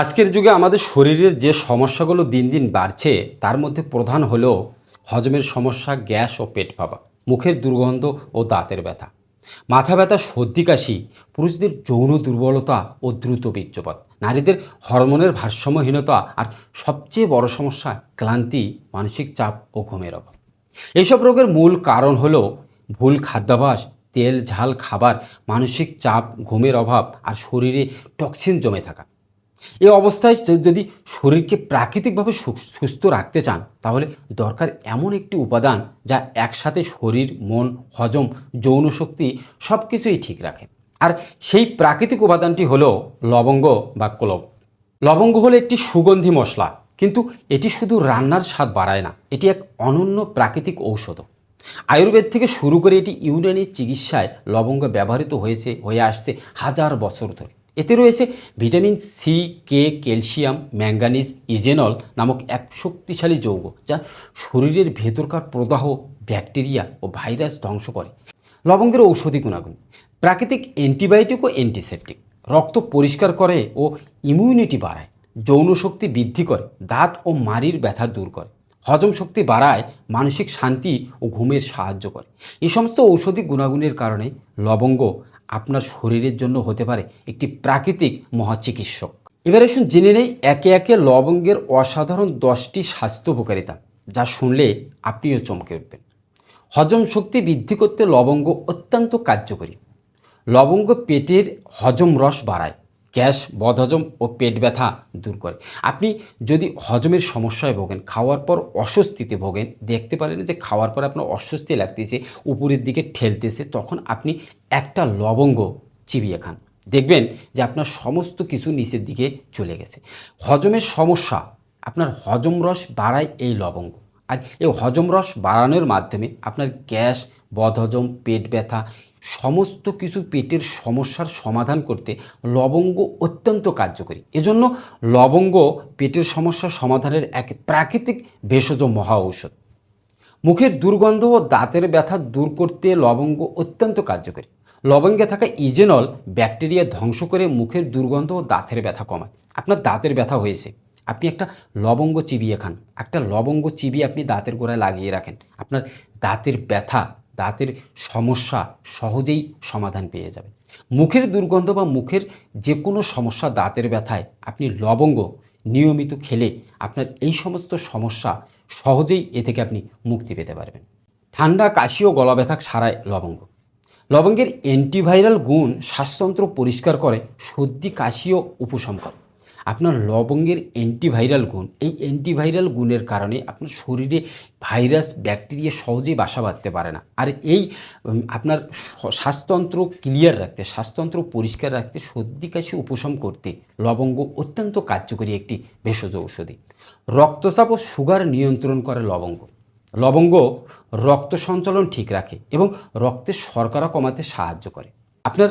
আজকের যুগে আমাদের শরীরের যে সমস্যাগুলো দিন দিন বাড়ছে, তার মধ্যে প্রধান হলো হজমের সমস্যা, গ্যাস ও পেট পাবা মুখের দুর্গন্ধ ও দাঁতের ব্যথা। মাথা ব্যথা, সর্দি, কাশি, পুরুষদের যৌন দুর্বলতা ও দ্রুত বীর্যপাত, নারীদের হরমোনের ভারসাম্যহীনতা আর সবচেয়ে বড় সমস্যা, ক্লান্তি, মানসিক চাপ ও ঘুমের অভাব। এইসব রোগের মূল কারণ হলো ভুল খাদ্যাভাস তেল, ঝাল, খাবার, মানসিক চাপ, ঘুমের অভাব আর শরীরে টক্সিন জমে থাকা। এই অবস্থায় যদি শরীরকে প্রাকৃতিকভাবে সুস্থ রাখতে চান, তাহলে দরকার এমন একটি উপাদান যা একসাথে শরীর, মন, হজম, যৌন শক্তি সব কিছুই ঠিক রাখে। আর সেই প্রাকৃতিক উপাদানটি হলো লবঙ্গ বা ক্লব লবঙ্গ হলো একটি সুগন্ধি মশলা, কিন্তু এটি শুধু রান্নার স্বাদ বাড়ায় না, এটি এক অনন্য প্রাকৃতিক ঔষধ। আয়ুর্বেদ থেকে শুরু করে এটি ইউনানি চিকিৎসায় লবঙ্গ ব্যবহৃত হয়েছে, হয়ে আসছে হাজার বছর ধরে। এতে রয়েছে ভিটামিন সি কে ক্যালসিয়াম ম্যাঙ্গানিজ ইজেনল নামক এক শক্তিশালী যৌগ যা শরীরের ভেতরকার প্রদাহ ব্যাকটেরিয়া ও ভাইরাস ধ্বংস করে। লবঙ্গের ঔষধি গুণাগুণ, প্রাকৃতিক অ্যান্টিবায়োটিক ও অ্যান্টিসেপটিক রক্ত পরিষ্কার করে ও ইমিউনিটি বাড়ায়, যৌন শক্তি বৃদ্ধি করে, দাঁত ও মাড়ির ব্যথা দূর করে। হজম শক্তি বাড়ায়, মানসিক শান্তি ও ঘুমের সাহায্য করে। এই সমস্ত ঔষধি গুণাগুণের কারণে লবঙ্গ আপনার শরীরের জন্য হতে পারে একটি প্রাকৃতিক মহাচিকিৎসক। এবার আসুন জেনে নেই একে একে লবঙ্গের অসাধারণ দশটি স্বাস্থ্য উপকারিতা, যা শুনলে আপনিও চমকে উঠবেন। হজম শক্তি বৃদ্ধি করতে লবঙ্গ অত্যন্ত কার্যকরী। লবঙ্গ পেটের হজম রস বাড়ায়। গ্যাস, বদহজম ও পেট ব্যথা দূর করে। আপনি যদি হজমের সমস্যায় ভোগেন, খাওয়ার পর অস্বস্তিতে ভোগেন, দেখতে পারেন যে খাওয়ার পর আপনার অস্বস্তি লাগতেছে, উপরের দিকে ঠেলতেছে, তখন আপনি একটা লবঙ্গ চিবিয়ে খান। দেখবেন যে আপনার সমস্ত কিছু নিচের দিকে চলে গেছে। হজমের সমস্যা, আপনার হজম রস বাড়ায় এই লবঙ্গ। আর এই হজম রস বাড়ানোর মাধ্যমে আপনার গ্যাস, বদহজম, পেট ব্যথা সমস্ত কিছু পেটের সমস্যার সমাধান করতে লবঙ্গ অত্যন্ত কার্যকরী। এজন্য লবঙ্গ পেটের সমস্যার সমাধানের এক প্রাকৃতিক ভেষজ মহা ঔষধ। মুখের দুর্গন্ধ ও দাঁতের ব্যথা দূর করতে লবঙ্গ অত্যন্ত কার্যকরী। লবঙ্গে থাকা ইজেনল ব্যাকটেরিয়া ধ্বংস করে মুখের দুর্গন্ধ ও দাঁতের ব্যথা কমায়। আপনার দাঁতের ব্যথা হয়েছে। আপনি একটা লবঙ্গ চিবিয়ে খান। একটা লবঙ্গ চিবিয়ে আপনি দাঁতের গোড়ায় লাগিয়ে রাখেন। আপনার দাঁতের ব্যথা দাঁতের সমস্যা সহজেই সমাধান পেয়ে যাবেন মুখের দুর্গন্ধ বা মুখের যে কোনো সমস্যা দাঁতের ব্যথায় আপনি লবঙ্গ নিয়মিত খেলে আপনার এই সমস্ত সমস্যা সহজেই এ থেকে আপনি মুক্তি পেতে পারবেন। ঠান্ডা, কাশি ও গলা ব্যথা সারায় লবঙ্গ। লবঙ্গের অ্যান্টিভাইরাল গুণ শ্বাসতন্ত্র পরিষ্কার করে সর্দি কাশিও উপশম করে। আপনার লবঙ্গের অ্যান্টিভাইরাল গুণ, এই অ্যান্টিভাইরাল গুণের কারণে আপনার শরীরে ভাইরাস ব্যাকটেরিয়া সহজেই বাসা বাঁধতে পারে না। আর এই আপনার স- শ্বাসতন্ত্র ক্লিয়ার রাখতে শ্বাসতন্ত্র পরিষ্কার রাখতে, সর্দি, কাশি উপশম করতে লবঙ্গ অত্যন্ত কার্যকরী একটি ভেষজ ঔষধি। রক্তচাপ ও সুগার নিয়ন্ত্রণ করে লবঙ্গ। লবঙ্গ রক্ত সঞ্চালন ঠিক রাখে এবং রক্তের শর্করা কমাতে সাহায্য করে। আপনার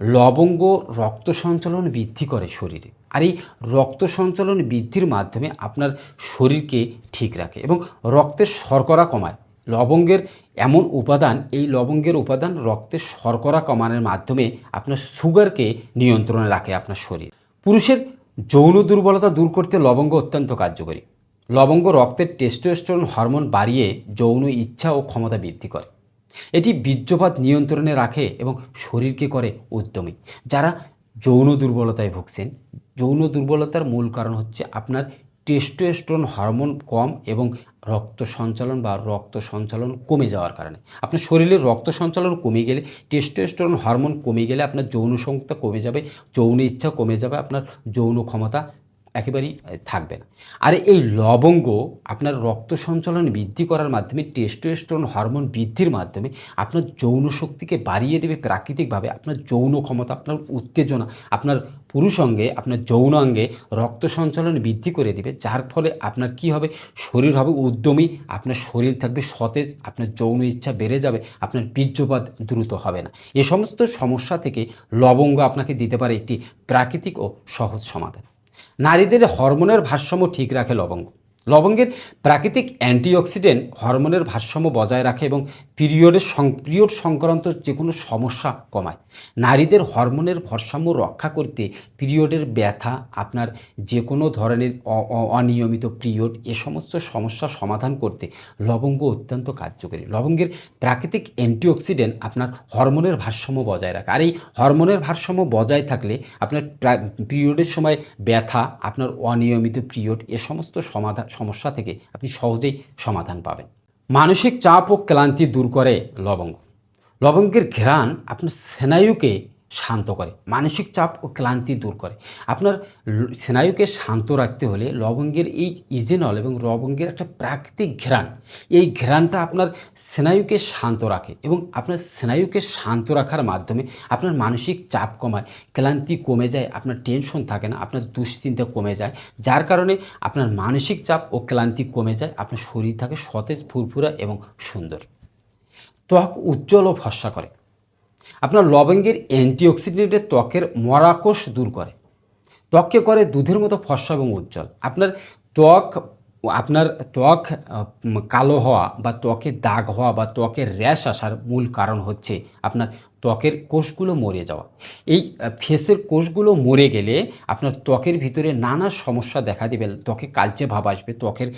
লবঙ্গ রক্ত সঞ্চালন বৃদ্ধি করে শরীরে। আর এই রক্ত সঞ্চালন বৃদ্ধির মাধ্যমে আপনার শরীরকে ঠিক রাখে এবং রক্তের শর্করা কমায়। লবঙ্গের এমন উপাদান, এই লবঙ্গের উপাদান রক্তের শর্করা কমানোর মাধ্যমে আপনার সুগারকে নিয়ন্ত্রণে রাখে আপনার শরীর। পুরুষের যৌন দুর্বলতা দূর করতে লবঙ্গ অত্যন্ত কার্যকরী। লবঙ্গ রক্তের টেস্টোস্টেরন হরমোন বাড়িয়ে যৌন ইচ্ছা ও ক্ষমতা বৃদ্ধি করে। এটি বীর্যপাত নিয়ন্ত্রণে রাখে এবং শরীরকে করে উদ্যমী। যারা যৌন দুর্বলতায় ভুগছেন, যৌন দুর্বলতার মূল কারণ হচ্ছে আপনার টেস্টোস্টেরন হরমোন কম এবং রক্ত সঞ্চালন বা রক্ত সঞ্চালন কমে যাওয়ার কারণে। আপনার শরীরের রক্ত সঞ্চালন কমে গেলে টেস্টোস্টেরন হরমোন কমে গেলে আপনার যৌন সংখ্যা কমে যাবে, যৌন ইচ্ছা কমে যাবে, আপনার যৌন ক্ষমতা একেবারেই থাকবে না। আর এই লবঙ্গ আপনার রক্ত সঞ্চালন বৃদ্ধি করার মাধ্যমে টেস্টোস্টেরন হরমোন বৃদ্ধির মাধ্যমে আপনার যৌন শক্তিকে বাড়িয়ে দেবে প্রাকৃতিকভাবে। আপনার যৌন ক্ষমতা, আপনার উত্তেজনা, আপনার পুরুষ অঙ্গে আপনার যৌন অঙ্গে রক্ত সঞ্চালন বৃদ্ধি করে দেবে। যার ফলে আপনার কি হবে? শরীর হবে উদ্যমী, আপনার শরীর থাকবে সতেজ, আপনার যৌন ইচ্ছা বেড়ে যাবে, আপনার বীর্যপাত দ্রুত হবে না। এ সমস্ত সমস্যা থেকে লবঙ্গ আপনাকে দিতে পারে একটি প্রাকৃতিক ও সহজ সমাধান। নারীদের হরমোনের ভারসাম্য ঠিক রাখে লবঙ্গ। লবঙ্গের প্রাকৃতিক অ্যান্টিঅক্সিডেন্ট হরমোনের ভারসাম্য বজায় রাখে এবং পিরিয়ডের পিরিয়ড সংক্রান্ত যে কোনো সমস্যা কমায়। নারীদের হরমোনের ভারসাম্য রক্ষা করতে পিরিয়ডের ব্যথা, আপনার যে কোনো ধরনের অনিয়মিত পিরিয়ড, এ সমস্ত সমস্যা সমাধান করতে লবঙ্গ অত্যন্ত কার্যকরী। লবঙ্গের প্রাকৃতিক অ্যান্টিঅক্সিডেন্ট আপনার হরমোনের ভারসাম্য বজায় রাখে। আর এই হরমোনের ভারসাম্য বজায় থাকলে আপনার পিরিয়ডের সময় ব্যথা, আপনার অনিয়মিত পিরিয়ড, এ সমস্ত সমাধান সমস্যা থেকে আপনি সহজেই সমাধান পাবেন। মানসিক চাপ ও ক্লান্তি দূর করে লবঙ্গ। লবঙ্গের ঘ্রাণ আপনার স্নায়ুকে শান্ত করে, মানসিক চাপ ও ক্লান্তি দূর করে। আপনার স্নায়ুকে শান্ত রাখতে হলে লবঙ্গের এই ইজেনল এবং লবঙ্গের একটা প্রাকৃতিক ঘ্রাণ এই ঘ্রাণটা আপনার স্নায়ুকে শান্ত রাখে এবং আপনার স্নায়ুকে শান্ত রাখার মাধ্যমে আপনার মানসিক চাপ কমায়, ক্লান্তি কমে যায়, আপনার টেনশন থাকে না, আপনার দুশ্চিন্তা কমে যায়, যার কারণে আপনার মানসিক চাপ ও ক্লান্তি কমে যায়, আপনার শরীর থাকে সতেজ, ফুরফুরা এবং সুন্দর। ত্বক উজ্জ্বল ও ফর্সা করে আপনার লবঙ্গের অ্যান্টিঅক্সিডেন্টের ত্বকের মরাকোষ দূর করে। ত্বককে করে দুধের মতো ফর্সা এবং উজ্জ্বল। আপনার ত্বক আপনার ত্বক কালো হওয়া বা ত্বকে দাগ হওয়া বা ত্বকে র্যাশ আসার মূল কারণ হচ্ছে আপনার ত্বকের কোষগুলো মরে যাওয়া। এই ফেসের কোষগুলো মরে গেলে আপনার ত্বকের ভিতরে নানা সমস্যা দেখা দিবে। ত্বকে কালচে ভাব আসবে, ত্বকের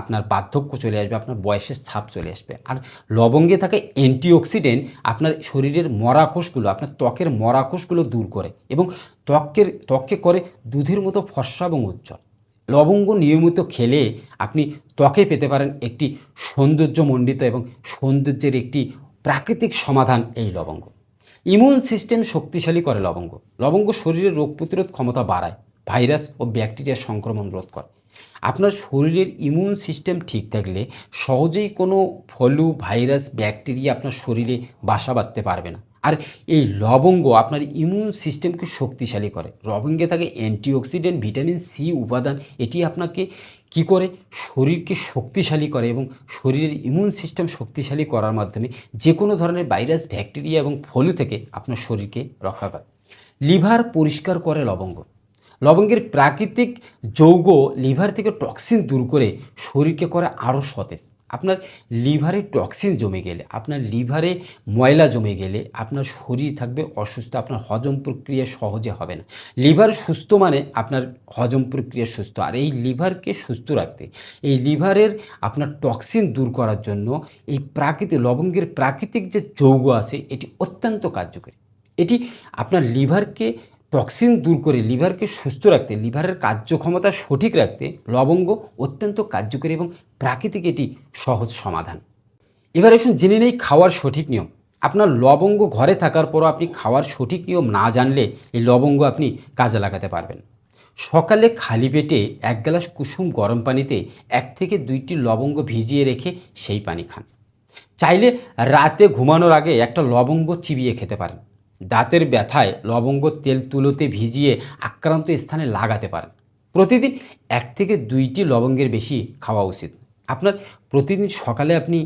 আপনার বার্ধক্য চলে আসবে, আপনার বয়সের ছাপ চলে আসবে। আর লবঙ্গে থাকে অ্যান্টিঅক্সিডেন্ট, আপনার শরীরের মরা কোষগুলো, আপনার ত্বকের মরা কোষগুলো দূর করে এবং ত্বকের ত্বককে করে দুধের মতো ফর্সা এবং উজ্জ্বল। লবঙ্গ নিয়মিত খেলে আপনি ত্বকে পেতে পারেন একটি সৌন্দর্যমণ্ডিত এবং সৌন্দর্যের একটি প্রাকৃতিক সমাধান এই লবঙ্গ। ইমিউন সিস্টেম শক্তিশালী করে লবঙ্গ। লবঙ্গ শরীরের রোগ প্রতিরোধ ক্ষমতা বাড়ায়, ভাইরাস ও ব্যাকটেরিয়ার সংক্রমণ রোধ করে। আপনার শরীরের ইমিউন সিস্টেম ঠিক থাকলে সহজেই কোনো ফলু, ভাইরাস, ব্যাকটেরিয়া আপনার শরীরে বাসা বাঁধতে পারবে না। আর এই লবঙ্গ আপনার ইমিউন সিস্টেমকে শক্তিশালী করে। লবঙ্গে থাকে অ্যান্টিঅক্সিডেন্ট, ভিটামিন সি উপাদান। এটি আপনাকে কি করে? শরীরকে শক্তিশালী করে এবং শরীরের ইমিউন সিস্টেম শক্তিশালী করার মাধ্যমে যে কোনো ধরনের ভাইরাস ব্যাকটেরিয়া এবং ফলু থেকে আপনার শরীরকে রক্ষা করে। লিভার পরিষ্কার করে লবঙ্গ। লবঙ্গের প্রাকৃতিক যৌগ লিভার থেকে টক্সিন দূর করে শরীরকে করে আরও সতেজ। আপনার লিভারে টক্সিন জমে গেলে, আপনার লিভারে ময়লা জমে গেলে আপনার শরীর থাকবে অসুস্থ, আপনার হজম প্রক্রিয়া সহজে হবে না। লিভার সুস্থ মানে আপনার হজম প্রক্রিয়া সুস্থ। আর এই লিভারকে সুস্থ রাখতে, এই লিভারের আপনার টক্সিন দূর করার জন্য এই প্রাকৃতিক, লবঙ্গের প্রাকৃতিক যে যৌগ আছে, এটি অত্যন্ত কার্যকরী। এটি আপনার লিভারকে টক্সিন দূর করে লিভারকে সুস্থ রাখতে, লিভারের কার্যক্ষমতা সঠিক রাখতে লবঙ্গ অত্যন্ত কার্যকরী এবং প্রাকৃতিক এটি সহজ সমাধান। এবার আসুন জেনে নেই খাওয়ার সঠিক নিয়ম। আপনার লবঙ্গ ঘরে থাকার পরও আপনি খাওয়ার সঠিক নিয়ম না জানলে এই লবঙ্গ আপনি কাজে লাগাতে পারবেন। সকালে খালি পেটে এক গ্লাস কুসুম গরম পানিতে এক থেকে দুইটি লবঙ্গ ভিজিয়ে রেখে সেই পানি খান। চাইলে রাতে ঘুমানোর আগে একটা লবঙ্গ চিবিয়ে খেতে পারেন। দাঁতের ব্যথায় লবঙ্গ তেল তুলোতে ভিজিয়ে আক্রান্ত স্থানে লাগাতে পারেন। প্রতিদিন এক থেকে দুইটি লবঙ্গের বেশি খাওয়া উচিত। আপনার প্রতিদিন সকালে আপনি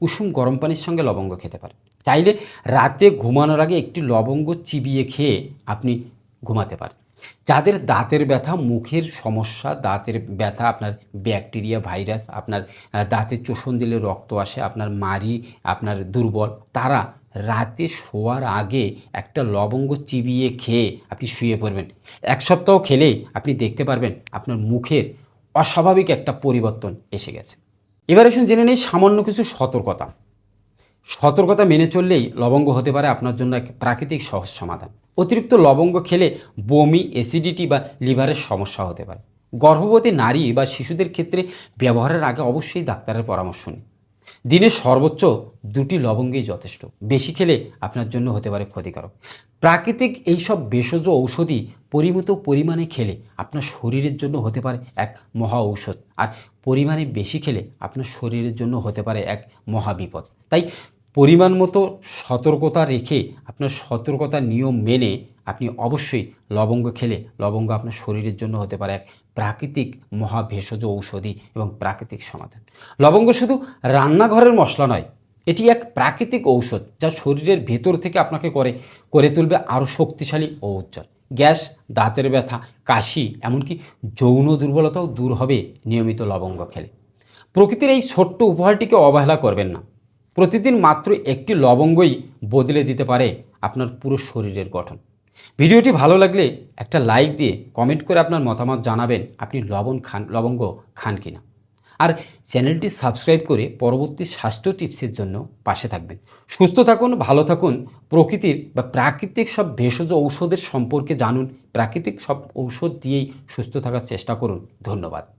কুসুম গরম পানির সঙ্গে লবঙ্গ খেতে পারেন। চাইলে রাতে ঘুমানোর আগে একটি লবঙ্গ চিবিয়ে খেয়ে আপনি ঘুমাতে পারেন। যাদের দাঁতের ব্যথা, মুখের সমস্যা, দাঁতের ব্যথা, আপনার ব্যাকটেরিয়া, ভাইরাস, আপনার দাঁতে চোষণ দিলে রক্ত আসে, আপনার মারি আপনার দুর্বল, তারা রাতে শোয়ার আগে একটা লবঙ্গ চিবিয়ে খেয়ে আপনি শুয়ে পড়বেন। এক সপ্তাহ খেলেই আপনি দেখতে পারবেন আপনার মুখের অস্বাভাবিক একটা পরিবর্তন এসে গেছে। এবার আসুন জেনে নেই সামান্য কিছু সতর্কতা। সতর্কতা মেনে চললেই লবঙ্গ হতে পারে আপনার জন্য এক প্রাকৃতিক সহজ সমাধান। অতিরিক্ত লবঙ্গ খেলে বমি অ্যাসিডিটি বা লিভারের সমস্যা হতে পারে। গর্ভবতী নারী বা শিশুদের ক্ষেত্রে ব্যবহারের আগে অবশ্যই ডাক্তারের পরামর্শ নিন। দিনে সর্বোচ্চ দুটি লবঙ্গই যথেষ্ট। বেশি খেলে আপনার জন্য হতে পারে ক্ষতিকারক। প্রাকৃতিক এইসব ভেষজ ঔষধি পরিমিত পরিমাণে খেলে আপনার শরীরের জন্য হতে পারে এক মহা ঔষধ। আর পরিমাণে বেশি খেলে আপনার শরীরের জন্য হতে পারে এক মহা বিপদ। তাই পরিমাণ মতো সতর্কতা রেখে আপনার সতর্কতা নিয়ম মেনে আপনি অবশ্যই লবঙ্গ খেলে, লবঙ্গ আপনার শরীরের জন্য হতে পারে এক প্রাকৃতিক মহা ভেষজ ঔষধি এবং প্রাকৃতিক সমাধান। লবঙ্গ শুধু রান্নাঘরের মশলা নয়, এটি এক প্রাকৃতিক ঔষধ যা শরীরের ভেতর থেকে আপনাকে করে করে তুলবে আরও শক্তিশালী ও উজ্জ্বল। গ্যাস, দাঁতের ব্যথা, কাশি, এমনকি যৌন দুর্বলতাও দূর হবে নিয়মিত লবঙ্গ খেলে। প্রকৃতির এই ছোট্ট উপহারটিকে অবহেলা করবেন না। প্রতিদিন মাত্র একটি লবঙ্গই বদলে দিতে পারে আপনার পুরো শরীরের গঠন। ভিডিওটি ভালো লাগলে একটা লাইক দিয়ে কমেন্ট করে আপনার মতামত জানাবেন আপনি লবণ খান, লবঙ্গ খান কিনা। আর চ্যানেলটি সাবস্ক্রাইব করে পরবর্তী স্বাস্থ্য টিপসের জন্য পাশে থাকবেন। সুস্থ থাকুন, ভালো থাকুন, প্রকৃতির বা প্রাকৃতিক সব ভেষজ ঔষধের সম্পর্কে জানুন, প্রাকৃতিক সব ঔষধ দিয়েই সুস্থ থাকার চেষ্টা করুন। ধন্যবাদ।